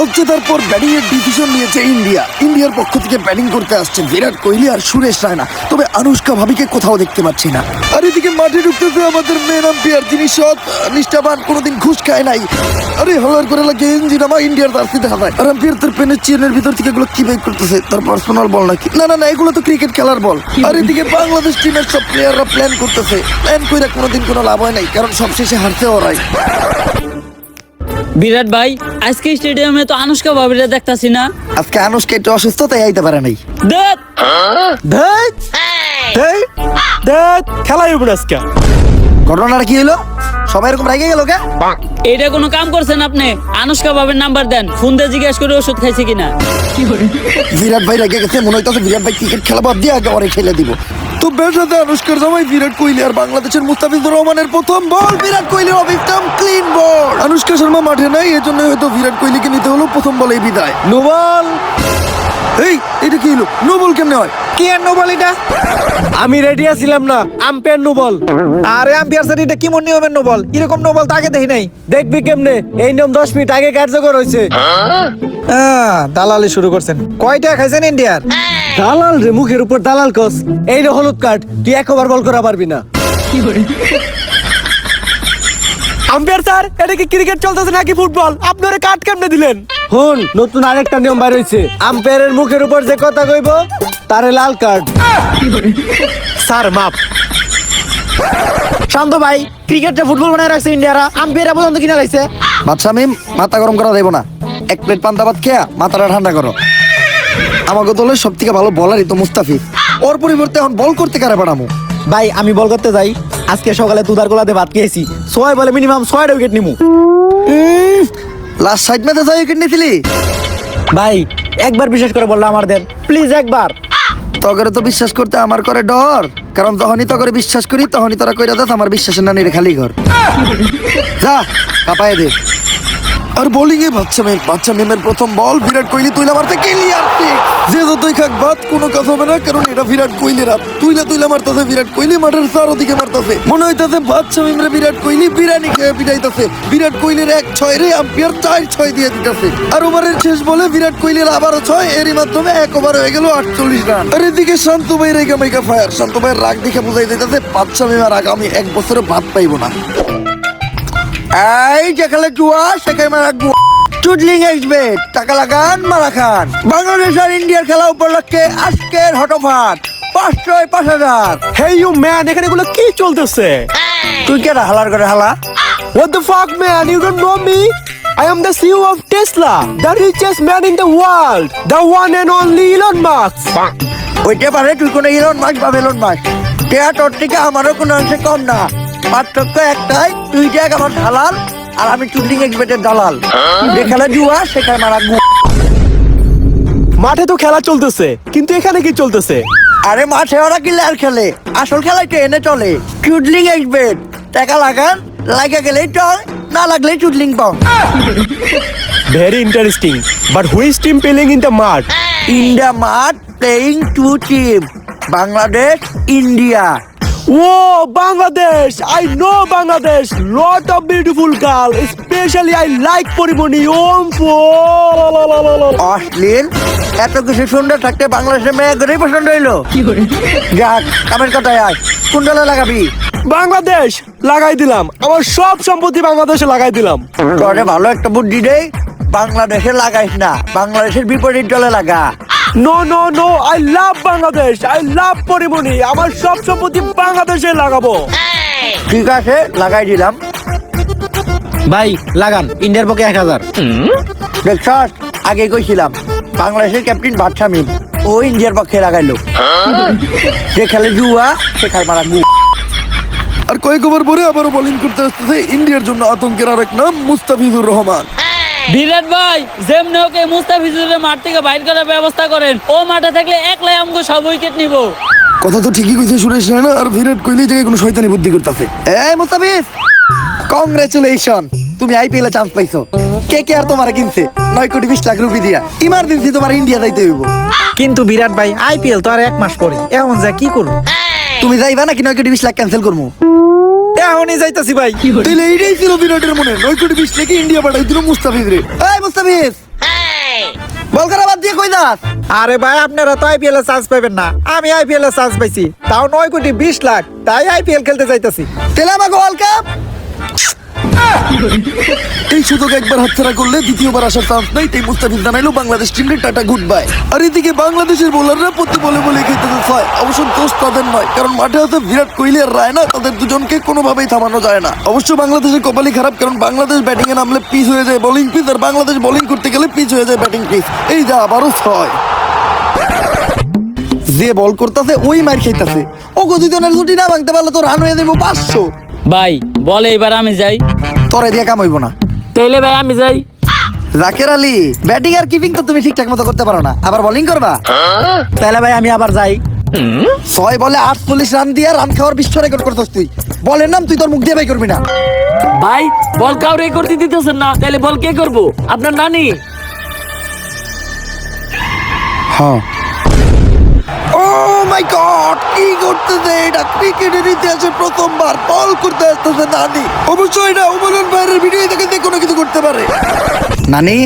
হচ্ছে তারপর ব্যাটিং এর ডিসিশন নিয়েছে ইন্ডিয়া। ইন্ডিয়ার পক্ষ থেকে ব্যাটিং করতে আসছে বিরাট কোহলি আর সুরেশ রায়না। তবে আনুষ্কা ভাবিকে কোথাও দেখতে পাচ্ছি না। আর এদিকে মাঠে ঢুকতেছে আমাদের মেন আম্পায়ার যিনি সৎ, নিষ্ঠাবান, কোনোদিন ঘুষ খায় নাই। আরে, হলার করে লাগে ইঞ্জিন আমার ইন্ডিয়ার জার্সি দেখা যায় আর আম্পায়ার তার পেনের চেনের ভিতর থেকে এগুলো কি বের করতেছে? তার পার্সোনাল বল নাকি? না না না, এগুলো তো ক্রিকেট খেলার বল আর এদিকে বাংলাদেশ টিমের সব প্লেয়াররা প্ল্যান করতেছে। প্ল্যান করে কোনোদিন কোনো লাভ হয় নাই, কারণ সবশেষে হারতে ওরাই। বিরাট ভাই আজকে স্টেডিয়ামে তো আনুষ্কা ভাবিরা দেখতাছি না। আজকে আনুষ্কা একটু অসুস্থ তাই আইতে পারে নাই। দেখ খেলাই হবে আজকে। ঘটনাটা কি হলো? সবাই এরকম রেগে গেল কে? এইটা কোনো কাম করছেন আপনি? আনুষ্কা ভাবির নাম্বার দেন ফোন দিয়ে জিজ্ঞেস করে ওষুধ খাইছে কিনা। বিরাট ভাই রেগে গেছে মনে হইতেছে বিরাট ভাই ক্রিকেট খেলা বাদ দিয়ে আগে ওরে খেলে দিব। তো সাথে আনুষ্কার জামাই বিরাট কোহলি আর বাংলাদেশের মুস্তাফিজুর রহমানের প্রথম বল বিরাট কোহলির অবিক্রম ক্লিন বল। অনুষ্কা শর্মা মাঠে নাই এজন্য হয়তো বিরাট কোহলিকে নিতে হলো প্রথম বলেই বিদায়। নোবল! এই এটা কি হলো? নো বল কেমনে হয়? কি আর নোবল এটা? আমি রেডি আছিলাম না আম্পায়ার নোবল। আরে আম্পিয়ার স্যার এটা কি মনে নিয়মের নোবল? এরকম নোবল তো আগে দেখি নাই। দেখবি কেমনে? এই নিয়ম দশ মিনিট আগে কার্যকর হয়েছে। হ্যাঁ দালালি শুরু করছেন। কয়টা খাইছেন ইন্ডিয়ার? দালাল রে মুখের উপর দালাল কস। এই রে হলুদ কার্ড তুই একবার বল করা পারবি না। আম্পায়ার স্যার এটা কি ক্রিকেট চলতেছে নাকি ফুটবল? আপনারা কাট কেমনে দিলেন? হুন নতুন আরেকটা নিয়ম বাইর হইছে। আম্পায়ারের মুখের উপর যে কথা কইব তারে লাল কার্ড। স্যার মাপ শান্ত ভাই ক্রিকেটটা ফুটবল বানায় রাখছে ইন্ডিয়ারা। আম্পিয়ার পর্যন্ত কিনা লাগছে বাদশা মিম মাথা গরম করা দেবো না। এক প্লেট পান্তা ভাত খেয়া মাথাটা ঠান্ডা করো। আমাকে দলের সব থেকে ভালো বলারই তো মুস্তাফিজ। ওর পরিবর্তে এখন বল করতে কারে পাঠামো ভাই আমি বল করতে যাই। আজকে সকালে দুধার গোলাতে ভাত খেয়েছি। ছয় বলে মিনিমাম ছয়টা উইকেট নিমু। লাস্ট সাইড মেতে যাই উইকেট নিয়েছিলি ভাই একবার বিশ্বাস করে বললাম আমার দেন। প্লিজ একবার। তগরে তো বিশ্বাস করতে আমার করে ডর। কারণ যখনই তগরে বিশ্বাস করি তখনই তোরা কইরা দেখ আমার বিশ্বাসের নানির খালি ঘর। যা কাপায় দে। আর বোলিং এ বাচ্চা মেম বাচ্চা মেমের প্রথম বল বিরাট কোহলি তুইলা মারতে ক্লিয়ার যে যতই খাক বাদ, কোনো কথা হবে না, কারণ এটা বিরাট কোহলির হাত। তুইলা তুইলা মারতাছে, বিরাট কোহলি মাঠের চারদিকে মারতেছে। মনে হইতেছে বাচ্চা মেমরে বিরাট কোহলি বিরানি খেয়ে পিটাইতাছে। বিরাট কোহলির এক ছয় রে, আম্পিয়ার চার ছয় দিয়ে দিতেছে। আর ওভারের শেষ বলে বিরাট কোহলির আবারও ছয়, এরই মাধ্যমে এক ওভার হয়ে গেল আটচল্লিশ রান। আর এদিকে শান্ত ভাই রেগা মেগা ফায়ার শান্ত ভাইয়ের রাগ দেখে বুঝাই দিতেছে, বাচ্চা মেমার আগামী এক বছরে ভাত পাইবো না। এই যেখানে জুয়া সেখানে মারা গুয়া চুডলিং এক্সবেট টাকা লাগান মারা খান। বাংলাদেশ আর ইন্ডিয়ার খেলা উপলক্ষে আজকের হটফাট পাঁচশোয় পাঁচ হাজার। হেই ইউ ম্যান এখানে এগুলো কি চলতেছে? তুই কেন হালার করে হালা? What the fuck, man? You don't know me? I am the CEO of Tesla, the richest man in the world, the one and only Elon Musk. ওইটা পারে তুই কোনো ইলন মাস বা বেলন মাস টেয়া তোর থেকে আমারও কোনো অংশে কম না। পার্থক্য একটাই তুই দেখ আমার হালাল আর আমি চুডলিং এক্সবেটের দালাল। যেখানে জুয়া সেখানে মারা মাঠে তো খেলা চলতেছে কিন্তু এখানে কি চলতেছে? আরে মাঠে ওরা কি ল্যার খেলে? আসল খেলায় ট্রেনে চলে। চুডলিং এক্সবেট টাকা লাগান লাগা গেলেই চল না লাগলেই চুডলিং পাও very interesting but which team playing in the মাঠ? ইন্ডিয়া মাঠ playing to team Bangladesh India. Oh, Bangladesh! I know Bangladesh. Lot of beautiful girl. Especially I like Porimoni. Om অশ্লীল। এত কিছু সুন্দর থাকতে বাংলাদেশের মেয়ে গরিব পছন্দ হইল। যাক কামের কথায় আয়। কোন দলে লাগাবি? বাংলাদেশ! লাগাই দিলাম। আমার সব সম্পত্তি বাংলাদেশে লাগাই দিলাম। তোরে ভালো একটা বুদ্ধি দেই বাংলাদেশে লাগাইস না। বাংলাদেশের বিপরীত দলে লাগা। No no no I love Bangladesh I love Porimoni আমার সব সম্পত্তি বাংলাদেশে লাগাবো। ঠিক আছে লাগাই দিলাম। ভাই লাগান ইন্ডিয়ার পক্ষে এক হাজার। দেখছস আগে কইছিলাম বাংলাদেশের ক্যাপ্টেন বাদশা মিম ও ইন্ডিয়ার পক্ষে লাগাইলো। যে খেলে জুয়া সে খায় মারা গু আর কয়েক ওভার পরে আবারও বোলিং করতে আসতেছে ইন্ডিয়ার জন্য আতঙ্কের আরেক নাম মুস্তাফিজুর রহমান। বিরাট ভাই যেমনি ওকে মুস্তাফিজুরের মাঠ থেকে বাইর করার ব্যবস্থা করেন। ও মাঠে থাকলে একলাই আমাকে সব উইকেট নিব। কথা তো ঠিকই কইছে সুরেশ রায়না আর বিরাট কোহলি থেকে কোনো শয়তানি বুদ্ধি করতেছে। এই মুস্তাফিজ! কংগ্রেচুলেশন তুমি আইপিএল এ চান্স পাইছো। কে কে আর তোমার কিনছে? নয় কোটি বিশ লাখ রুপি দিয়া। ইমার্জেন্সি তোমার ইন্ডিয়া যাইতে হইব? কিন্তু বিরাট ভাই আইপিএল তো আর এক মাস পরে। এখন যা কি করব? তুমি যাইবা নাকি নয় কোটি বিশ লাখ ক্যান্সেল করব? এখনই যাইতাছি ভাই। তাহলে এইটাই ছিল বিরাটের মনে। নয় কোটি বিশ লাখে ইন্ডিয়া পাঠাই দিল মুস্তাফিজ রে। এই মুস্তাফিজ! বল করা বাদ দিয়ে কই দাস আরে ভাই আপনারা তো আইপিএল এ চান্স পাবেন না। আমি আইপিএল এ চান্স পাইছি। তাও নয় কোটি বিশ লাখ তাই আইপিএল খেলতে চাইতেছি তাহলে আমাকে ওয়ার্ল্ড কাপ এই সুযোগ একবার হাতছাড়া করলে দ্বিতীয়বার আসার চান্স নাই, তাই মুস্তাফিজ জানাইলো বাংলাদেশ টিমকে টাটা গুড বাই আর এদিকে বাংলাদেশের বোলাররা প্রতি বলে বলে খেতে হয় অবশ্য দোষ তাদের নয়, কারণ মাঠে আছে বিরাট কোহলি আর রায়না, তাদের দুজনকে কোনোভাবেই থামানো যায় না। অবশ্য বাংলাদেশের কপালই খারাপ, কারণ বাংলাদেশ ব্যাটিং এ নামলে পিচ হয়ে যায় বোলিং পিচ আর বাংলাদেশ বোলিং করতে গেলে পিচ হয়ে যায় ব্যাটিং পিচ এই যা আবারও ছয়। যে বল করতেছে, ওই মার খাইতেছে। ও গদিজনের ছুটি না ভাঙতে পারলে তো রান হয়ে যাব পাঁচশো। ভাই বলে এবার আমি যাই। তরে দিয়ে কাম হইব না। তাইলে ভাই আমি যাই। জাকের আলী ব্যাটিং আর কিপিং তো তুমি ঠিকঠাক মতো করতে পারো না। আবার বোলিং করবা? তাইলে ভাই আমি আবার যাই। ছয় বলে আটচল্লিশ রান দিয়ে রান খাওয়ার বিশ্ব রেকর্ড করতেছ তুই। বলের নাম তুই তোর মুখ দিয়ে বাই করবি না। ভাই বল কাউরে করতে দিতেছেন না তাহলে বল কে করব? আপনার নানি? হ্যাঁ। মাই গড কি করতেছে এটা? ক্রিকেটের ইতিহাসে প্রথমবার বল করতে আসতেছে নানি। অবশ্যই এটা অমরন ভাইয়ের ভিডিও দেখে যে কোনো কিছু করতে পারে। নানি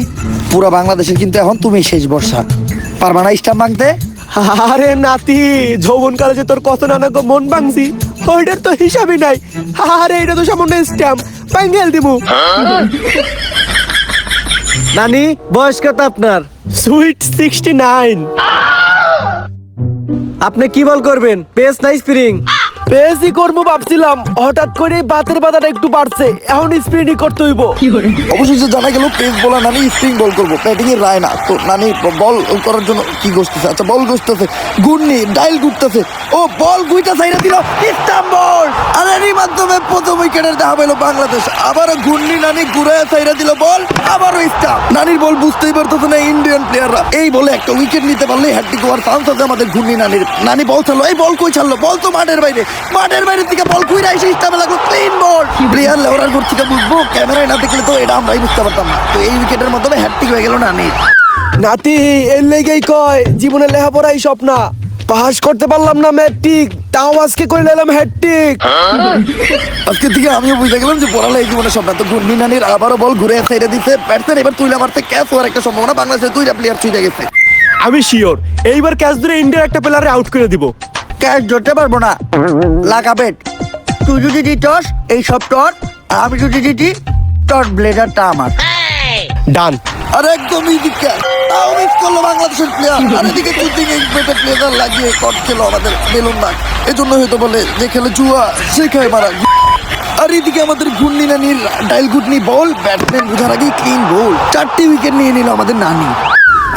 পুরো বাংলাদেশের কিন্তু এখন তুমি শেষ বর্ষা। পারবা না স্টাম্প ভাঙতে? আরে নাতি যৌবন কালে যে তোর কত নানা গো মন ভাঙছি ওইটার তো হিসাবই নাই। আরে এটা তো সামান্য স্ট্যাম্প ব্যাঙ্গেল দিমু। নানি বয়স কত আপনার? সুইট সিক্সটি নাইন আপনি কি বল করবেন? পেস না স্প্রিং বেশি করব ভাবছিলাম। হঠাৎ করে বাতের বাধাটা একটু বাড়ছে। এখন স্প্রিনই করতে হইব। অবশেষে জানা গেল পেস বলা নানি স্পিন বল করব। ব্যাটিং এর রায় না। তো নানি, বল করার জন্য কি গোসতেছে আচ্ছা বল গোসতেছে গুন্নি ডাইল ঘুরতেছে ও, বল গুইটা সাইডে দিল। স্টাম্প বল আর, এরই মাধ্যমে প্রথম উইকেটের দেখা পেল বাংলাদেশ। আবারও ঘূর্ণি নানি ঘুরে সাইডে দিল বল। আবারও স্টাম্প নানির বল বুঝতেই পারতেছে না ইন্ডিয়ান প্লেয়াররা এই বলে একটা উইকেট নিতে পারলে হ্যাট্রিক হওয়ার চান্স আছে আমাদের ঘূর্ণি নানির। নানি বল ছাড়লো। এই বল কই ছাড়লো? বল তো মাঠের বাইরে। মাঠের বাইরে থেকে বল কুইরা এসে স্টাম্পে লাগল ক্লিন বল প্লেয়ার লেওয়ার ঘর থেকে বুঝব ক্যামেরায় না দেখলে তো এটা আমরাই বুঝতে পারতাম না। তো এই উইকেটের মাধ্যমে হ্যাট্রিক হয়ে গেল নানির নাতি এর লেগেই কয় জীবনে লেখাপড়াই স্বপ্ন। পাস করতে পারলাম না ম্যাট্রিক তাও আজকে করে নিলাম হ্যাট্রিক আজকে থেকে আমিও বুঝে গেলাম যে পড়ালে এই জীবনে সব না তো ঘূর্ণি নানির আবারও বল ঘুরে সাইডে দিতে ব্যাটসম্যান এবার তুইলা মারতে ক্যাচ হওয়ার একটা সম্ভাবনা বাংলাদেশের দুইটা প্লেয়ার ছুটে গেছে। আমি শিওর এইবার ক্যাচ ধরে ইন্ডিয়ার একটা প্লেয়ারে আউট করে দিব। ক্যাচ ধরতে পারব না। লাগা বেট তুই যদি দিতস এই সব টর আর আমি যদি দিতি টর ব্লেডারটা আমার। ডান আর একদম ইজি তাও মিস করল বাংলাদেশের প্লেয়ার আর এদিকে এই বেটে প্লেয়ার লাগিয়ে কট খেলো আমাদের বেলুন না এজন্য হয়তো বলে যে খেলে জুয়া সে খায় মারা। আর এদিকে আমাদের ঘূর্ণি নানির ডাইল ঘুটনি বল ব্যাটসম্যান বুঝার আগেই ক্লিন বল চারটি উইকেট নিয়ে নিল আমাদের নানি।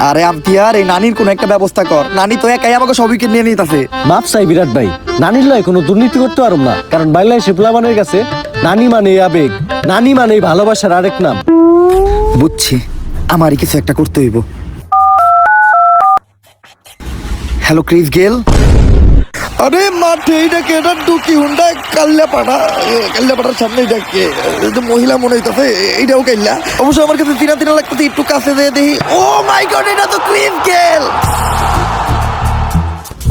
আরে আম্পিয়ার এই নানির কোনো একটা ব্যবস্থা কর। নানি তো একাই আমাকে সবইকে নিয়ে নিতেছে। মাপ চাই বিরাট ভাই নানির লয় কোনো দুর্নীতি করতে পারুম না কারণ বাংলাদেশি শিপলাবানের কাছে নানি মানে আবেগ নানি মানে ভালোবাসার আরেক নাম। বুঝছি আমারই কিছু একটা করতে হইব। হ্যালো ক্রিস গেল আরে মাঠে এইটাকে এটা ডুকি হুন্ডা কাল্লা পাড়া কাল্লা পাড়ার সামনে এটাকে মহিলা মনে হইতাছে এইটাও কাল্লা অবশ্য আমার কাছে তিনা তিনা লাগতেছে একটু কাছে দিয়ে দেখি। ও মাই গড এটা তো ক্রিস গেল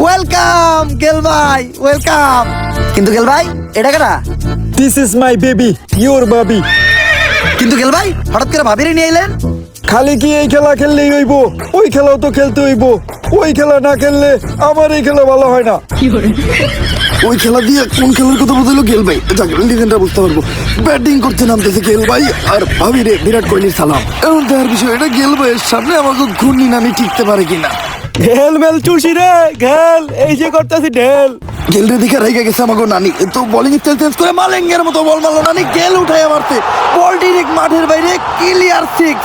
ওয়েলকাম গেল ভাই ওয়েলকাম। কিন্তু গেল ভাই এটা কেনা this is my baby your baby কিন্তু গেল ভাই হঠাৎ করে ভাবিরে নিয়ে এলেন? খালি কি এই খেলা খেললেই হইব? ওই খেলাও তো খেলতে হইব। ওই খেলা না খেললে আমার এই খেলা ভালো হয় না। ওই খেলা দিয়ে কোন খেলার কথা বলছিল গেল ভাই? যাকে লিজেন্ডটা বুঝতে পারব। ব্যাটিং করতে নামতেছে গেল ভাই আর ভাবি রে বিরাট কোহলির সালাম। এখন দেখার বিষয় এটা গেল ভাইয়ের সামনে আমাকে ঘূর্ণি নানি টিকতে পারে কিনা? ঘেল মেল চুষি রে ঘেল এই যে করতেছি ঢেল। গেল রে দিকে রেগে গেছে আমাকে নানি। তো বোলিং স্টাইল চেঞ্জ করে মালেঙ্গের মতো বল মারলো নানি গেল উঠায় মারতে। বল ডিরেক্ট মাঠের বাইরে ক্লিয়ার সিক্স।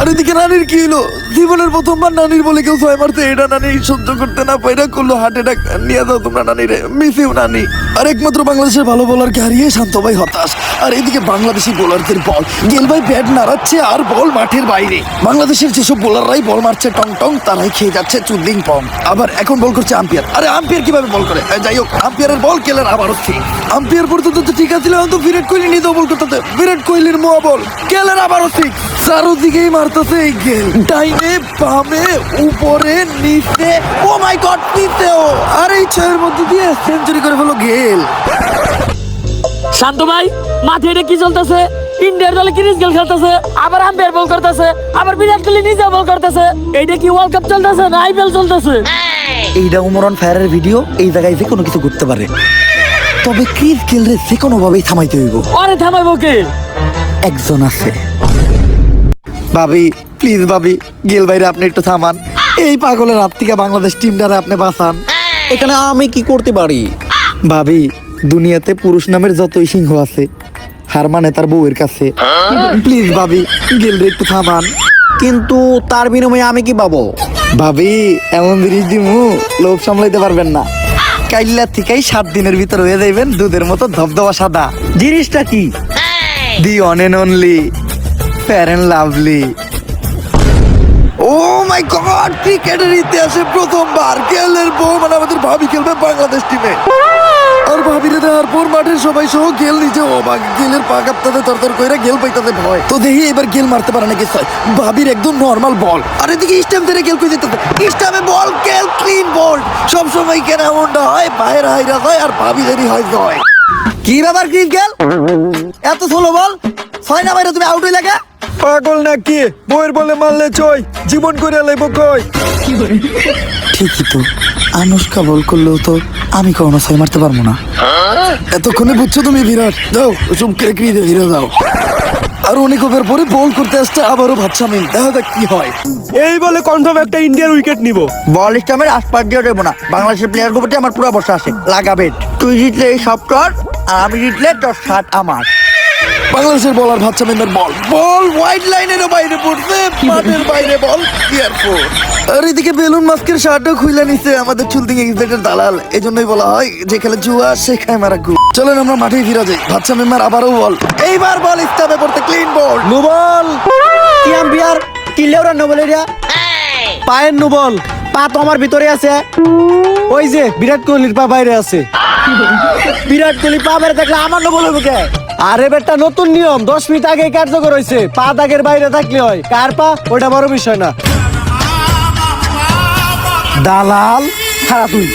আর এদিকে নানির কি হলো? জীবনের প্রথমবার নানির বলে কেউ ছয় মারতে, এটা নানি সহ্য করতে না পাইরা করল হার্ট অ্যাটাক। নিয়ে যাও তোমরা নানিরে। মিসিও নানি। আর একমাত্র বাংলাদেশের ভালো বোলারকে হারিয়ে শান্ত ভাই হতাশ। আর এদিকে বাংলাদেশি বোলারদের বল গেল ভাই ব্যাট নাড়াচ্ছে আর বল মাঠের বাইরে। বাংলাদেশের যেসব বোলাররাই বল মারছে টং টং তারাই খেয়ে যাচ্ছে চুদ্দিং পং। আবার এখন বল করছে আম্পিয়ার। আরে আম্পিয়ার কীভাবে বল করে? যাই হোক, আম্পিয়ারের বল কেলের আবারও ঠিক আম্পিয়ার পর্যন্ত তো ঠিক আছে এখন তো বিরাট কোহলি নিজেও বল করতেছে বিরাট কোহলির মোয়া বল কেলের আবারও ঠিক চারোদিকেই মারতেছে এই গেল। ডাইনে, বামে, উপরে, নিচে। ও মাই গড নিচেও। আর এই ছয়ের মধ্যে দিয়ে সেঞ্চুরি করে ফেলো গেল। শান্ত ভাই মাঠে এটা কি চলতেছে? ইন্ডিয়ার দলে ক্রিস গেল খেলতেছে? আবার আম্পায়ার বল করতেছে আবার বিরাট কোহলি নিজে বল করতেছে। এইটা কি ওয়ার্ল্ড কাপ চলতেছে না আইপিএল চলতেছে? এইটা উমরন ফায়ারের ভিডিও এই জায়গায় যে কোনো কিছু করতে পারে। তবে ক্রিস গেলরে যে কোনো ভাবেই থামাইতে হইব। আরে থামাইবো কে? একজন আছে। ভাবি প্লিজ ভাবি গেল বাইরে আপনি একটু থামান। এই পাগলের হাত থেকে বাংলাদেশ টিমটারে আপনি বাঁচান। এখানে আমি কি করতে পারি? ভাবি দুনিয়াতে পুরুষ নামের যতই সিংহ আছে হার মানে তার বউয়ের কাছে। প্লিজ ভাবি গেল একটু থামান। কিন্তু তার বিনিময়ে আমি কি পাবো? ভাবি এমন জিনিস দিমু লোভ সামলাইতে পারবেন না। কাইল্লা থেকেই সাত দিনের ভিতর হয়ে যাইবেন দুধের মতো ধবধবা সাদা। জিনিসটা কি? The one and only fair and lovely oh my god ক্রিকেটের ইতিহাসে প্রথমবার গেলের বউ মানে আমাদের ভাবি খেলবে বাংলাদেশ টিমে মাঠের সবাই সহ গেল নিজে। অবাক গেলের পা কাঁপতাতে তরতর কইরা গেল পাইতাতে ভয়। তো দেখি এবার গেল মারতে পারে নাকি ছয় ভাবির একদম নর্মাল বল আর এদিকে স্টাম্প ধরে গেল কই দিতে স্টাম্পে বল গেল ক্লিন বল সব সময় কেন এমনটা হয় বাইরে হাইরা হয় আর ভাবিদেরই হয় জয় কি ব্যাপার ক্রিস গেল? এত স্লো বল ছয় না বাইরে তুমি আউট হয়ে লাগা পাগল নাকি? বইয়ের বলে মারলে চই। জীবন করে লাইব কই? ঠিকই তো। আনুষ্কা বল করলেও তো আমি কখনো ছয় মারতে পারব না। এতক্ষণে বুঝছ তুমি বিরাট। যাও ওসব কেকড়ি দিয়ে ফিরে যাও। আর অনেক ওভার পরে বল করতে আসতে আবারও ভাবছি আমি দেখা যাক কি হয়। এই বলে কনফার্ম একটা ইন্ডিয়ান উইকেট নিব। বল স্টামের আশপাশ দিয়ে দেবো না। বাংলাদেশের প্লেয়ার প্রতি আমার পুরো বসা আছে। লাগাবে তুই জিতলে এই সব আর আমি জিতলে তোর শার্ট আমার। বাংলাদেশের বলার ভাবছা মেন্দার বল বল হোয়াইট লাইনের বাইরে পড়ছে মাঠের বাইরে বল আর এদিকে বেলুন মাস্কের শার্টও খুলে নিছে আমাদের চুলদিং এক্সিডেন্টের দালাল। এজন্যই বলা হয় যে খেলে জুয়া সে খায় মারা গু। চলেন আমরা মাঠে ফিরে যাই। ভাবছা মেম্বার আবারও বল এইবার বল ইস্তাবে পড়তে ক্লিন বল নুবল কি আম্পিয়ার কি লেওরা নোবল এরিয়া পায়ের নুবল পা তো আমার ভিতরে আছে। ওই যে বিরাট কোহলির পা বাইরে আছে। বিরাট কোহলি পা বাইরে থাকলে আমার নোবল হবে কে? আরে বেটা নতুন নিয়ম দশ মিনিট আগে কার্যকর হয়েছে। পা দাগের বাইরে থাকলে হয়। কার পা? ওটা বড় বিষয় না। দালাল? খারাপ তুই।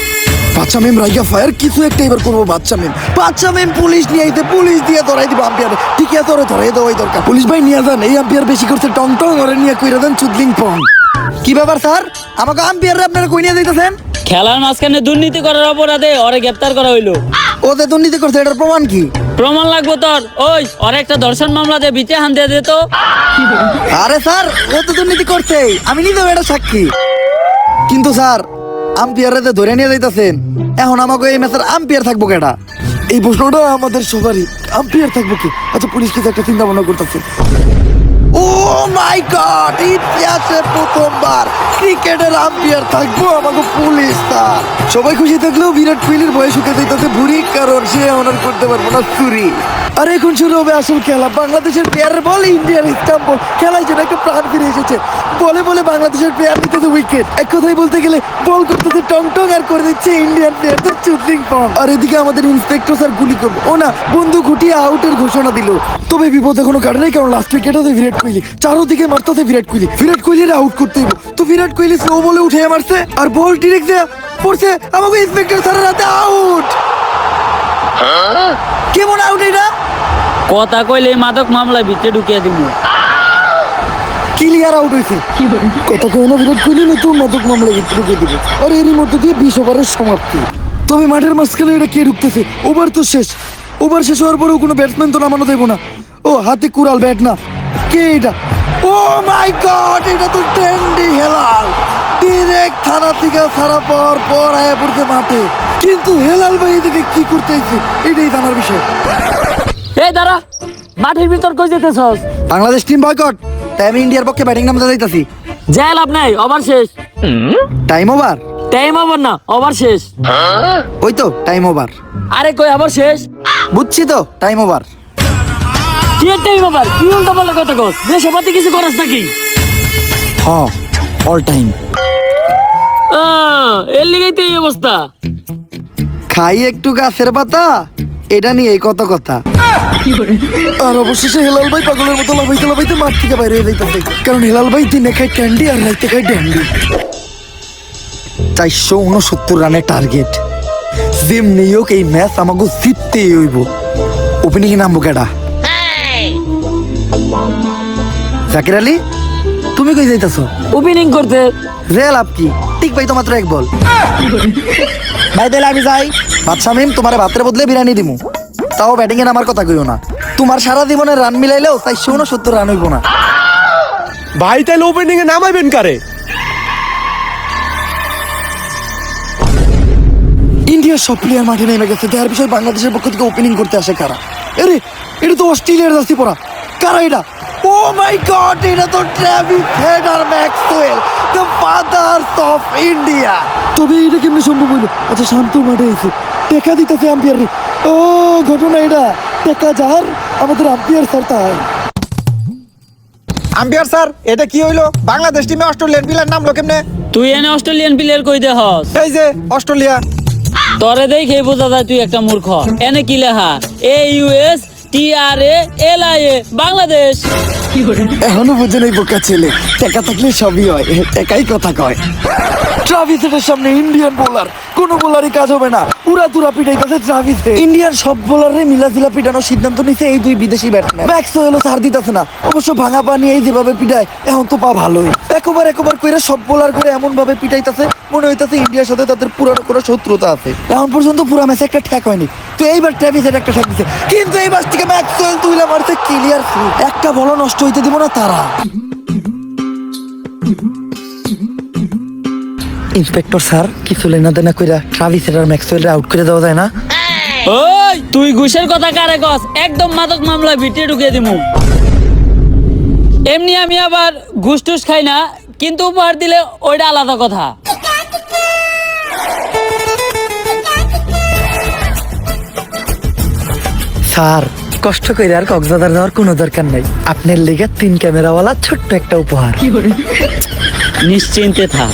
বাচ্চা মেম রাইগা ফায়ার কিছু একটা এবার করব বাচ্চা মেম। বাচ্চা মেম পুলিশ নিয়ে আইতে পুলিশ দিয়ে ধরাই দিব আম্পিয়ার। ঠিক আছে ধরে ধরাই দেওয়াই দরকার। পুলিশ ভাই নিয়ে যান এই আম্পিয়ার বেশি করছে টং টং ওরে নিয়ে কইরা দেন চুদলিং পং। কি ব্যাপার স্যার? আমাকে আম্পিয়ার আপনারা কই নিয়ে যাইতেছেন? খেলার মাঝখানে দুর্নীতি করার অপরাধে ওরে গ্রেপ্তার করা হইল। ওদের দুর্নীতি করছে এটার প্রমাণ কি? প্রমাণ লাগবো তোর। ওই, ওর একটা দর্শন মামলা দিয়ে বিচে হান দিয়ে দে তো। আরে স্যার, ও তো দুর্নীতি করছে। আমি নিজেও এটা সাক্ষী। কিন্তু স্যার আম্পিয়ারে যে ধরে নিয়ে যাইতেছেন। এখন আমাকে এই ম্যাচের আম্পিয়ার থাকব কেটা এই প্রশ্নটা আমাদের সবারই। আম্পিয়ার থাকব কি? আচ্ছা পুলিশ কিন্তু একটা চিন্তা ভাবনা করতেছে। ও মাই গড, ইতিহাসে প্রথমবার ক্রিকেটের আম্পিয়ার থাকব আমাকে পুলিশ স্যার। সবাই খুশি থাকলেও বিরাট কোহলির বয়স শুকে দিতেছে বুড়ি কারণ সে অনার করতে পারব না, চুরি। আর এখন শুরু হবে আসল খেলা। বাংলাদেশের প্লেয়ার বল ইন্ডিয়ার স্টাম্প খেলায় যেন একটা প্রাণ ফিরে এসেছে। বলে বলে বাংলাদেশের প্লেয়ার নিতেছে উইকেট এক কথায় বলতে গেলে বল করতেছে টং টং আর করে দিচ্ছে ইন্ডিয়ান প্লেয়ারদের চুদ্রিং পং আর এদিকে আমাদের ইন্সপেক্টর স্যার গুলি করবে। ও না বন্ধু ঘুটিয়ে আউটের ঘোষণা দিল। তবে বিপদ এখনও কাটে নাই কারণ লাস্ট উইকেটে বিরাট কোহলি চারোদিকে মারতেছে বিরাট কোহলি। বিরাট কোহলির আউট করতে হইব। তো বিরাট কোহলি স্লো বলে উঠে মারছে আর বল ডিরেক্ট দেয়া পড়ছে আমাকে ইন্সপেক্টর স্যারের হাতে আউট কেমন আউট এটা? কথা কইলে মাদক ভিতরে ঢুকিয়ে দিব ক্লিয়ার আউট হয়েছে কত কেন বিরাট কোহলি নতুন মাদক মামলা ঢুকে দিবে। আর এরই মধ্যে দিয়ে বিশ ওভারের সমাপ্তি। তবে মাঠের মাঝখানে এটা কে ঢুকতেছে? ওভার তো শেষ। ওভার শেষ হওয়ার পরেও কোনো ব্যাটসম্যান তো নামানো দেবো না। ও হাতে কুড়াল ব্যাট না। কে এটা ও মাই গড এটা তো ট্রেন্ডি হেলাল। ডিরেক্ট থানা থেকে ছাড়া পাওয়ার পর আয়া পড়তে মাঠে কিন্তু হেলাল ভাই এদিকে কি করতেছে এটাই জানার বিষয়। এই দাঁড়া মাঠের ভিতর কই যেতেছস? বাংলাদেশ টিম বয়কট তাই আমি ইন্ডিয়ার পক্ষে ব্যাটিং নামতে যাইতাছি। যাই লাভ নাই ওভার শেষ। টাইম ওভার টাইম ওভার না ওভার শেষ। ওই তো টাইম ওভার আরে কই আবার শেষ? বুঝছি তো টাইম ওভার কি টাইম ওভার কি উল্টা পাল্টা কথা কস দেশে পাতি কিছু করাস নাকি? হ অল টাইম এর লিগেই তো এই অবস্থা। খাই একটু গাছের পাতা এটা নিয়ে কত কথা। আর অবশেষে হেলাল ভাই পাগলের মতো লাফাইতে লাফাইতে মাঠ থেকে বাইরে যাইতেছে। কারণ হেলাল ভাই দিনে খায় ক্যান্ডি আর রাইতে খায় ড্যান্ডি। চারশো উনসত্তর রানের টার্গেট। যেমনি হোক এই ম্যাচ আমাকে জিততেই হইব। ওপেনিং নামবো কেডা? জাকির আলী তুমি কই যাইতাছো? ওপেনিং করতে। রেল আপ কি? ঠিক ভাই তো মাত্র এক বল। ভাই তাহলে আমি যাই। বাদশা মিম তোমার ভাতের বদলে বিরিয়ানি দিমু। তাও ব্যাটিং এ নামার কথা কইও না। তোমার সারা জীবনের রান মিলাইলেও তাই শোনো সত্তর রান হইব না। ভাই তাহলে ওপেনিং এ নামাইবেন কারে? ইন্ডিয়ার সব প্লেয়ার মাঠে নেমে গেছে। দেওয়ার বিষয় বাংলাদেশের পক্ষ থেকে ওপেনিং করতে আসে কারা? আরে এটা তো অস্ট্রেলিয়ার জার্সি পরা। কারা এটা ও মাই গড এটা তো Travis Head R Maxwell the fathers of India তবে এটা কেমনে সম্ভব হইল আচ্ছা শান্ত মাঠে এসে। টেকা দিতেছে আম্পিয়ার ও ঘটনা এটা। টেকা যার আমাদের আম্পিয়ার স্যার তার। আম্পিয়ার স্যার এটা কি হইল? বাংলাদেশ টিমে অস্ট্রেলিয়ান প্লেয়ার নামলো কেমনে? তুই এনে অস্ট্রেলিয়ান প্লেয়ার কই দে হস এই যে অস্ট্রেলিয়া। তরে দেখে বোঝা যায় তুই একটা মূর্খ। এনে কি লেখা? এ ইউএস টি এলআইএ বাংলাদেশ। এখনও বুঝে নেই বোকা ছেলে। টেকা থাকলে সবই হয়। টেকাই কথা কয়। ট্রাভিসের সামনে ইন্ডিয়ান বোলার কোনো বোলারই কাজ হবে না। পুরা তুরা পিটাইতেছে ট্রাভিসে। ইন্ডিয়ান সব বোলারে মিলাজিলা পিটানোর সিদ্ধান্ত নিছে এই দুই বিদেশি ব্যাটসম্যান ম্যাক্স হলো সার দিতেছে না। অবশ্য ভাঙা পা নিয়ে এই যেভাবে পিটায় এখন তো পা ভালোই। একবার একবার কইরা সব বোলার করে এমন ভাবে পিটাইতেছে মনে হইতাছে ইন্ডিয়ার সাথে তাদের পুরানো কোনো শত্রুতা আছে। এখন পর্যন্ত পুরা ম্যাচে একটা ঠেক হয়নি। তো এইবার ট্রাভিসের একটা ঠেক দিছে। কিন্তু এই ম্যাচ থেকে ম্যাক্স তুইলা মারছে ক্লিয়ার একটা বল নষ্ট হইতে দিব না তারা। ইন্সপেক্টর স্যার কিছু লেনা দেনা কইরা ট্রাভিসের আর ম্যাক্সওয়েল আউট করে দেওয়া যায় না? ওই তুই ঘুষের কথা কারে কস? একদম মাদক মামলা ভিটে ঢুকিয়ে দিমু। এমনি আমি আবার ঘুষ টুস খাই না কিন্তু উপহার দিলে ওইটা আলাদা কথা। স্যার কষ্ট করে আর কক্সবাজার যাওয়ার কোনো দরকার নাই। আপনার লেগে তিন ক্যামেরাওয়ালা ছোট্ট একটা উপহার। নিশ্চিন্তে থাক।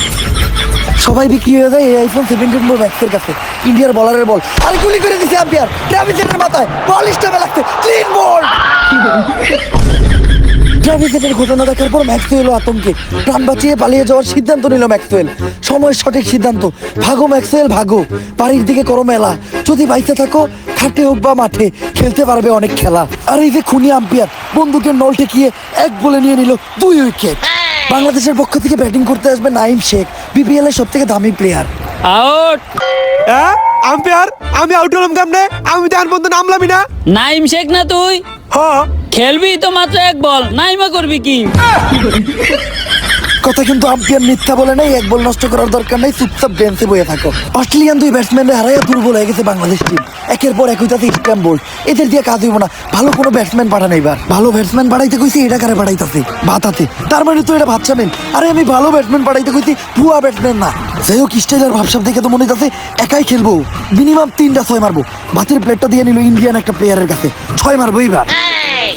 সবাই বিক্রি হয়ে যায় এই আইফোন সেভেন্টিন প্রো ম্যাক্সের কাছে। ইন্ডিয়ার বলারের বল আর গুলি করে দিছে আম্পিয়ার। ট্রাভিসের মাথায়। বল স্টেপে লাগছে। ক্লিন বল ট্রাভিসের ঘটনা দেখার পর ম্যাক্সওয়েল আতঙ্কে। প্রাণ বাঁচিয়ে পালিয়ে যাওয়ার সিদ্ধান্ত নিল ম্যাক্সওয়েল। সময় সঠিক সিদ্ধান্ত। ভাগো ম্যাক্সওয়েল ভাগো। বাড়ির দিকে করো মেলা। যদি বাইতে থাকো খাটে হোক বা মাঠে খেলতে পারবে অনেক খেলা। আর এই যে খুনি আম্পিয়ার বন্দুকের নল ঠেকিয়ে এক বলে নিয়ে নিল দুই উইকেট। বাংলাদেশের পক্ষ থেকে ব্যাটিং করতে আসবে নাইম শেখ বিপিএল এর সব থেকে দামি প্লেয়ার আউট হ্যাঁ আম্পিয়ার আমি আউট হলাম কেমনে? আমি তো আর পর্যন্ত নামলামই না। নাইম শেখ না তুই? হ্যাঁ। খেলবি তো মাত্র এক বল, নাইমা করবি কি? কথা কিন্তু আম্পিয়ার মিথ্যা বলে নাই, এক বল নষ্ট করার দরকার নাই, চুপচাপ বেঞ্চে বয়ে থাকো। অস্ট্রেলিয়ান দুই হারাইয়া দুর্বল হয়ে গেছে বাংলাদেশ টিম একের পর স্ট্যাম্প বোল্ড এদের দিয়ে কাজ হইব না। ভালো কোনো ব্যাটসম্যান পাঠানো ভালো ব্যাটসম্যান পাঠাইতে কইছি, এটা কারে পাঠাইতাছে? ভাতাতে তার মানে তো এটা ভাবছামেন আরে আমি ভালো ব্যাটসম্যান পাঠাইতে কইছি, ভুয়া ব্যাটসম্যান না। যাই হোক, স্টাইলার ভাবসাব দেখে তো মনে হইতাছে, একাই খেলব। মিনিমাম তিনটা ছয় মারবো। ভাতের প্লেটটা দিয়ে নিল ইন্ডিয়ান একটা প্লেয়ারের কাছে। ছয় মারবো এইবার।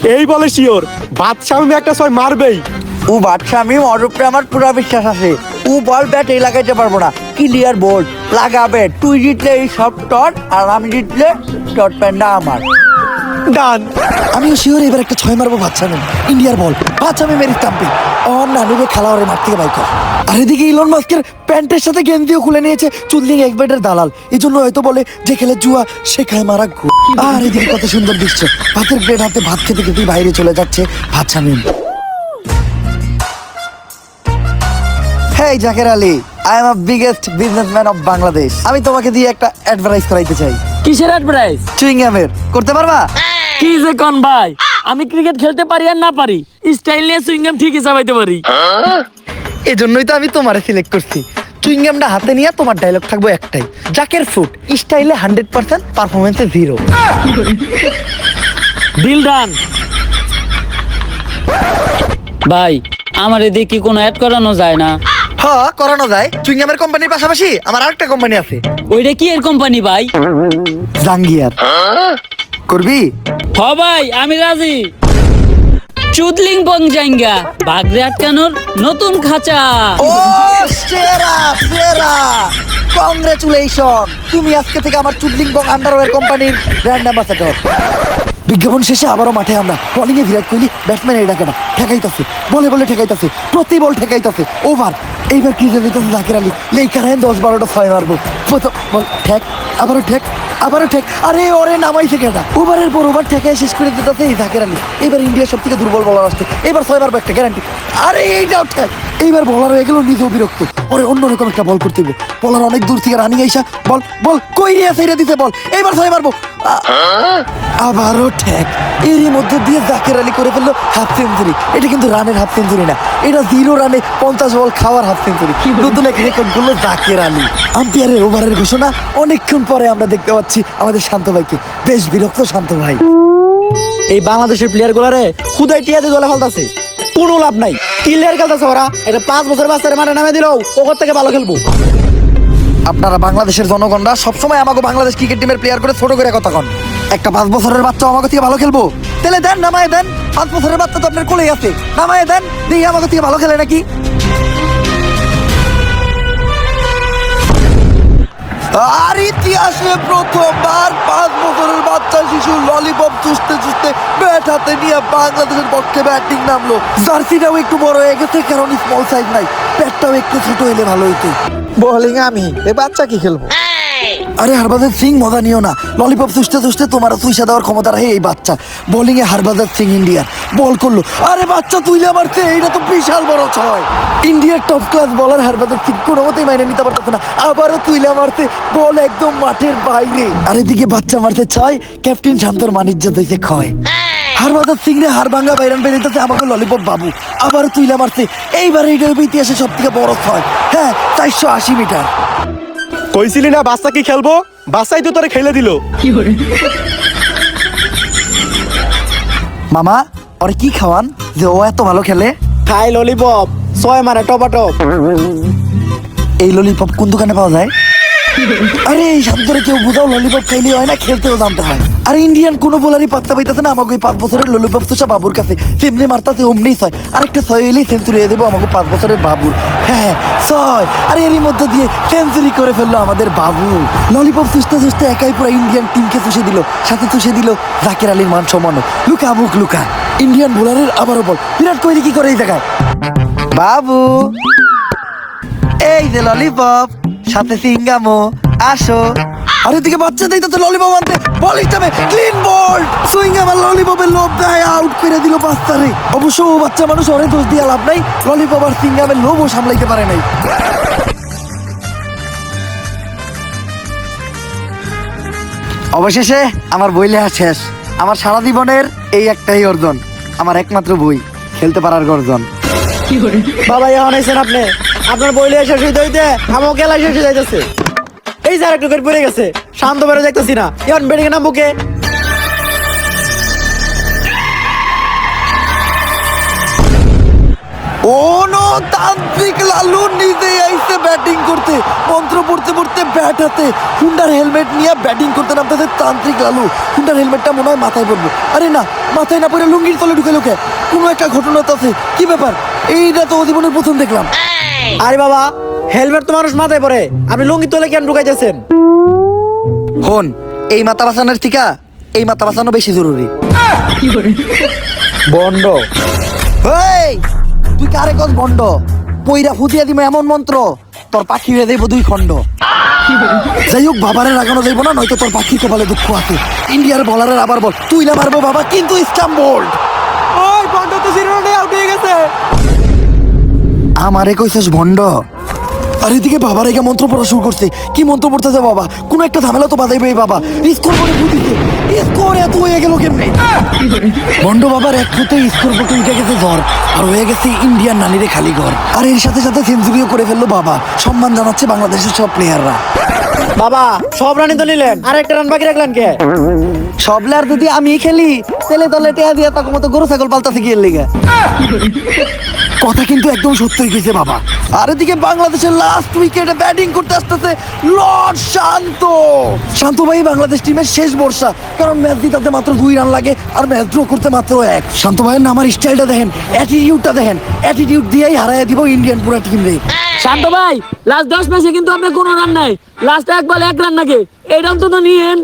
এই বলে শিওর। বাদশাহ আমি একটা ছয় মারবেই। ও বাদশাহ আমি ওর উপরে আমার পুরো বিশ্বাস আছে। ও বল ব্যাট এই লাগাইতে পারব না। ক্লিয়ার বল লাগাবে। তুই জিতলে এই সব টট আর আমি জিতলে টট প্যান্ডা আমার। ডান। আমিও শিওর এবার একটা ছয় মারবো বাচ্চা নেই ইন্ডিয়ার বল। বাচ্চা আমি মেরি স্টাম্পে আমার নানুকে খেলা ওরে মাঠ থেকে বাইক আর এদিকে ইলন মাস্কের প্যান্টের সাথে গেঞ্জিও খুলে নিয়েছে চুদলিং এক ব্যাটের দালাল। এই জন্য হয়তো বলে, যে খেলে জুয়া, সে খায় মারা ঘু আর এদিকে কত সুন্দর দৃশ্য। ভাতের প্লেট হাতে ভাত খেতে খেতেই বাইরে চলে যাচ্ছে বাচ্চা মিম hey, Zaker Ali I am a biggest businessman of Bangladesh আমি তোমাকে দিয়ে একটা অ্যাডভার্টাইজ করাইতে চাই। কিসের অ্যাডভাইস চুইংগামের। করতে পারবা? কি যে কোন ভাই? আমি ক্রিকেট খেলতে পারি আর না পারি স্টাইল নিয়ে সুইংগাম ঠিকই চাবাইতে পারি। এজন্যই তো আমি তোমারে সিলেক্ট করছি। চুইংগামটা হাতে নিয়ে তোমার ডায়লগ থাকব একটাই। জাকের ফুট স্টাইলে হান্ড্রেড পার্সেন্ট পারফরমেন্সে জিরো ডিল ডান ভাই আমার এদিকে কি কোনো অ্যাড করানো যায় না? হ্যাঁ করানো যায়। চুইংগামের কোম্পানির পাশাপাশি? আমার আরেকটা কোম্পানি আছে। ওইটা কি এর কোম্পানি ভাই? জাঙ্গিয়ার। করবি? হ ভাই আমি রাজি। চুদলিং বং জাঙ্গা বাগরে আটকানোর নতুন খাঁচা। ও সেরা সেরা। কংগ্রেচুলেশন। তুমি আজকে থেকে আমার চুদলিং বং আন্ডারওয়্যার কোম্পানির ব্র্যান্ড অ্যাম্বাসেডর বিজ্ঞাপন শেষে আবারও মাঠে আমরা বলিং এ বিরাট কোহলি ব্যাটসম্যান এই ডাকে না ঠেকাইতাছে বলে বলে ঠেকাইতেছে প্রতি বল ঠেকাইতেছে। ওভার এইবার কি যেতেছে জাকির আলী। হ্যাঁ দশ বারোটা ছয় মারবো। প্রথম বল ঠেক আবারও ঠেক আবারও ঠেক। আরে ওরে নামাইছে কেটা ওভারের পর ওভার ঠেকায় শেষ করে দিতেছে এই জাকির আলী। এবার ইন্ডিয়ার সব থেকে দুর্বল বলার আসছে। এবার ছয় মারবো একটা গ্যারান্টি আরে এইটাও ঠেক। এইবার বলার হয়ে গেল নিজেও বিরক্ত। ওরে অন্যরকম একটা বল করতে হবে। বলার অনেক দূর থেকে রানিং আইসা বল বল কই রিয়া সাইডে দিতে বল এইবার ছয় মারবো। আ- আবারও এরই মধ্যে দিয়ে জাকের আলী করে ফেলল হাফ সেঞ্চুরি এটা কিন্তু রানের হাফ সেঞ্চুরি না। এটা জিরো রানে পঞ্চাশ বল খাওয়ার হাফ সেঞ্চুরি নতুন এক রেকর্ড করল জাকের আলী। আম্পায়ারের ওভারের ঘোষণা অনেকক্ষণ পরে আমরা দেখতে পাচ্ছি আমাদের শান্ত ভাইকে। বেশ বিরক্ত শান্ত ভাই। এই বাংলাদেশের প্লেয়ার গুলারে খুদাই টিয়াতে ফেলতাছে কোনো লাভ নাই। খেলতেছে ওরা। এটা পাঁচ বছর বাচ্চারে মানে নামে দিলেও ওর থেকে ভালো খেলব। আপনারা বাংলাদেশের জনগণরা সবসময় আমাকে বাংলাদেশ ক্রিকেট টিমের প্লেয়ার করে ছোট করে কথা কন। একটা পাঁচ বছরের বাচ্চা আমাকে থেকে ভালো খেলব? তাহলে দেন, নামায় দেন। পাঁচ বছরের বাচ্চা তো আপনার কোলেই আছে। নামায় দেন দেখি আমাকে থেকে ভালো খেলে নাকি? আর ইতিহাসে প্রথমবার পাঁচ বছরের বাচ্চা শিশু ললিপপ চুষতে চুষতে ব্যাট হাতে নিয়ে বাংলাদেশের পক্ষে ব্যাটিং নামলো। জার্সিটাও একটু বড় হয়ে গেছে, কারণ স্মল সাইজ নাই। ব্যাটটাও একটু ছোট হলে ভালো হইতো। বোলিং আমি, এ বাচ্চা কি খেলব? আরে হারবাজার সিং মজা নিও না। ললিপপ চুষতে চুষতে তোমার তুইসা দেওয়ার ক্ষমতা রাখে এই বাচ্চা। বোলিং এ হারবাজার সিং ইন্ডিয়ার। বল করল। আরে বাচ্চা, তুইলে মারছে এইটা তো বিশাল বড় ছয়। ইন্ডিয়ার টপ ক্লাস বলার হারবাজার সিং কোনো মতেই মাইনে নিতে পারতেছে না। আবারও তুইলে মারতে বল একদম মাঠের বাইরে। আর এদিকে বাচ্চা মারতে ছয় ক্যাপ্টেন শান্তর মানিজ্য দিতে ক্ষয়। হারবাজার সিং রে হার ভাঙ্গা বাইরান আমাকে ললিপপ বাবু। আবার তুইলা মারছে এইবার এইটার ইতিহাসে সব থেকে বড় ছয়। হ্যাঁ চারশো আশি মিটার। কইছিলি না বাচ্চা কি খেলব? বাচ্চাই তো তোরে খেলে দিল। মামা ওরে কি খাওয়ান? যে ও এত ভালো খেলে? খাই ললিপপ ছয় মারে টপাটপ। এই ললিপপ কোন দোকানে পাওয়া যায়? আরে, এই শান্তরে কেউ বুঝাও ললিপপ খাইলে হয় না, খেলতেও জানতে হয়। আর ইন্ডিয়ান কোনো বোলারই পাত্তা পাইতেছে না, আমাকে ওই পাঁচ বছরের ললিপপ সব বাবুর কাছে। তেমনি মারতাছে অমনি ছয়। আরেকটা ছয় এলেই সেঞ্চুরি হয়ে দেবো আমাকে পাঁচ বছরের বাবুর। হ্যাঁ ছয়। আর এরই মধ্যে দিয়ে সেঞ্চুরি করে ফেলল আমাদের বাবু। ললিপপ চুষতে চুষতে একাই পুরো ইন্ডিয়ান টিমকে চুষে দিল, সাথে চুষে দিল জাকির আলীর মান সম্মানও লুকা, মুখ লুকা। ইন্ডিয়ান বোলারের আবারও বল। বিরাট কোহলি কি করে এই জায়গায়? বাবু, এই যে ললিপপ সাথে সিঙ্গামো আসো। আর এদিকে বাচ্চা দেই তো ললিপপ আনতে। বল হিসাবে ক্লিন বল সুইঙ্গাম আর ললিপপের লোভ দেয় আউট করে দিল বাচ্চারে। অবশ্য ও বাচ্চা মানুষ ওরে দোষ দিয়ে লাভ নাই ললিপপ আর সিঙ্গামের লোভও সামলাইতে পারে নাই। অবশেষে আমার বই লেখা শেষ। আমার সারা জীবনের এই একটাই অর্জন। আমার একমাত্র বই খেলতে পারার গর্জন। বাবা এখন আইছেন আপনি? আপনার বইলে শেষ হইতে হইতে আমার খেলা শেষ হয়ে যাইতেছে। এই যে আরেকটু করে পড়ে গেছে, শান্ত বেড়ে যাইতেছি না। এখন বেড়ে নাম বুকে। ওনো তান্ত্রিক লালু নিজে আইসে ব্যাটিং করতে। মন্ত্র পড়তে পড়তে ব্যাট হাতে। হুন্ডার হেলমেট নিয়ে ব্যাটিং করতে নামতেছে তান্ত্রিক লালু। হুন্ডার হেলমেটটা মনে হয় মাথায় পড়বে আরে না, মাথায় না পড়ে লুঙ্গির তলে ঢুকে লোকে কোনো একটা ঘটনা তো আছে। কি ব্যাপার? এইটা তো জীবনের প্রথম দেখলাম। আরে বাবা হেলমেট তো মানুষ মাথায় পরে আপনি লুঙ্গি তোলে কেন ঢুকাইতেছেন? হন এই মাথা বাঁচানোর টিকা এই মাথা বাঁচানো বেশি জরুরি। বন্ড। এই তুই কারে কস বন্ড? পইরা ফুটিয়া দিমে এমন মন্ত্র তোর পাখি হয়ে যাইব দুই খণ্ড। যাই হোক বাবারে লাগানো যাইব না নয়তো তোর পাখির কপালে দুঃখ আছে। ইন্ডিয়ার বলারের আবার বল তুই না মারবো বাবা কিন্তু ইসলাম বোল্ড। ওই বন্ড তো জিরো আউট হয়ে গেছে। আমারে কইছস ভণ্ড? আর এদিকে বাবার এগে মন্ত্র পড়া শুরু করছে। কি মন্ত্র পড়তেছে বাবা? কোন একটা ঝামেলা তো বাজাইবে এই বাবা। স্কোর করে বুঝিছে স্কোর এত হয়ে গেল কেমনে? ভণ্ড বাবার এক ফুটে স্কোর পটে উঠে গেছে ঘর আর হয়ে গেছে ইন্ডিয়ান নানিরে খালি ঘর। আর এর সাথে সাথে সেঞ্চুরিও করে ফেলল বাবা। সম্মান জানাচ্ছে বাংলাদেশের সব প্লেয়াররা বাবা, সব রানি তো নিলেন। আর একটা রান বাকি রাখলেন কে? সব প্লেয়ার যদি আমি খেলি তেলে তলে টেয়া দিয়ে তাকে মতো গরু ছাগল পালতাছে গিয়ে লেগে? কথা কিন্তু একদম সত্যই গেছে বাবা। আর এদিকে বাংলাদেশের লাস্ট উইকেটে ব্যাটিং করতে আসতেছে লর্ড শান্ত। শান্ত ভাই বাংলাদেশ টিমের শেষ বর্ষা কারণ ম্যাচ জিতাতে মাত্র দুই রান লাগে আর ম্যাচ ড্র করতে মাত্র এক। শান্ত ভাইয়ের নামার স্টাইলটা দেখেন অ্যাটিটিউডটা দেখেন। অ্যাটিটিউড দিয়েই হারাই দিব ইন্ডিয়ান পুরো টিম রে। শান্ত ভাই লাস্ট দশ ম্যাচে কিন্তু আপনার কোনো রান নাই। লাস্ট এক বল এক রান নাকি? এই রান তো তো নিয়েন।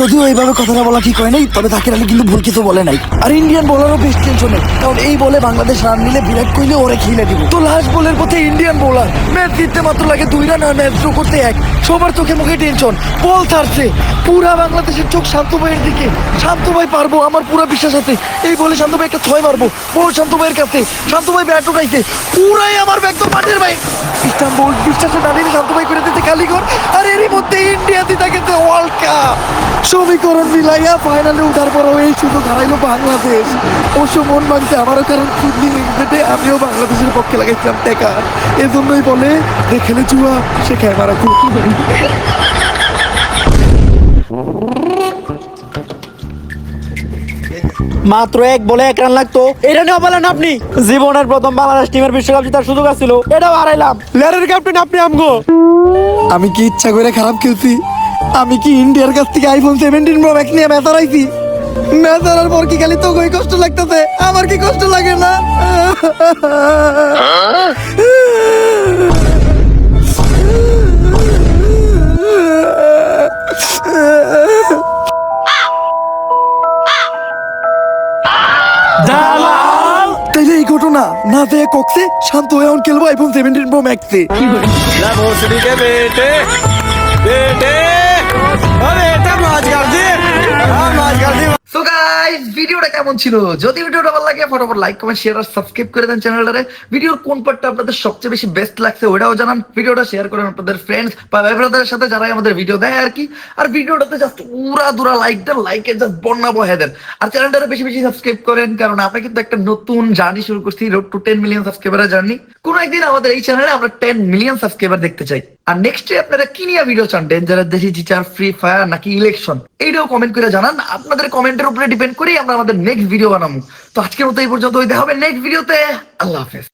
যদিও এইভাবে কথাটা বলা ঠিক হয় নাই, তবে তাকে আলী কিন্তু ভুল কিছু বলে নাই। আর ইন্ডিয়ান বোলারও বেশ টেনশনে কারণ এই বলে বাংলাদেশ রান নিলে বিরাট কোহলি ওরে খেলে দিব। তো লাস্ট বলের পথে ইন্ডিয়ান বোলার ম্যাচ জিততে মাত্র লাগে দুই রান আর ম্যাচ ড্র করতে এক। সবার চোখে মুখে টেনশন বল ছাড়ছে। পুরা বাংলাদেশের চোখ শান্ত ভাইয়ের দিকে। শান্ত ভাই পারব, আমার পুরো বিশ্বাস আছে। এই বলে শান্ত ভাই একটা ছয় মারবো। বল শান্ত ভাইয়ের কাছে। শান্ত ভাই ব্যাট উঠাইছে। পুরাই আমার ব্যাগ তো মাঠের ভাই। ইস্তাম্বুল বিশ্বাসে দাঁড়িয়ে শান্ত ভাই করে দিতে কালীঘর আর এরই মধ্যে ইন্ডিয়া দিতে গেছে ওয়ার্ল্ড কাপ সমীকরণ মিলাইয়া ফাইনালে উঠার পরও এই সুযোগ হারাইলো বাংলাদেশ। অবশ্য মন ভাঙছে আমারও কারণ লিমিটেডে আমিও বাংলাদেশের পক্ষে লাগাইছিলাম টেকা। এজন্যই বলে যে খেলে জুয়া সে খেয়ে মারা খুব মাত্র এক বলে এক রান লাগতো। এটা নিয়ে বলেন আপনি জীবনের প্রথম বাংলাদেশ টিমের বিশ্বকাপ জেতার সুযোগ আছিল। এটাও হারাইলাম। লেয়ারের ক্যাপ্টেন আপনি আমগো। আমি কি ইচ্ছা করে খারাপ খেলছি? আমি কি ইন্ডিয়ার কাছ থেকে আইফোন সেভেন্টিন প্রো ম্যাক্স নিয়ে ব্যথা হারাইছি ম্যাচ হারার পর কি খালি তোকে কষ্ট লাগতেছে? আমার কি কষ্ট লাগে না? ঘটনা না যে কক্সে শান্ত হয়ে অন খেলব আইফোন সেভেন্টিন প্রো ম্যাক্সে সো গাইস ভিডিওটা কেমন ছিল? যদি ভিডিওটা ভালো লাগে, ফটাফট লাইক কমেন্ট শেয়ার আর সাবস্ক্রাইব করে দেন চ্যানেলটারে ভিডিওর কোন পার্টটা আপনাদের সবচেয়ে বেশি বেস্ট লাগছে ওটাও জানান। ভিডিওটা শেয়ার করেন আপনাদের ফ্রেন্ডস বা ভাই সাথে যারা আমাদের ভিডিও দেয় আর কি। আর ভিডিওটাতে জাস্ট উড়া দুরা লাইক দেন লাইকে জাস্ট বন্যা বহে দেন। আর চ্যানেলটারে বেশি বেশি সাবস্ক্রাইব করেন, কারণ আমরা কিন্তু একটা নতুন জার্নি শুরু করছি রোড টু টেন মিলিয়ন সাবস্ক্রাইবারের জার্নি কোনো একদিন আমাদের এই চ্যানেলে আমরা টেন মিলিয়ন সাবস্ক্রাইবার দেখতে চাই। আর নেক্সট আপনারা কি নিয়ে ভিডিও চান ডেঞ্জারাস দেশি টিচার ফ্রি ফায়ার নাকি ইলেকশন এইটাও কমেন্ট করে জানান। আপনাদের কমেন্টের উপরে ডিপেন্ড করেই আমরা আমাদের নেক্সট ভিডিও বানাবো। তো আজকের মতো এই পর্যন্ত দেখা হবে নেক্সট ভিডিওতে আল্লাহ হাফেজ।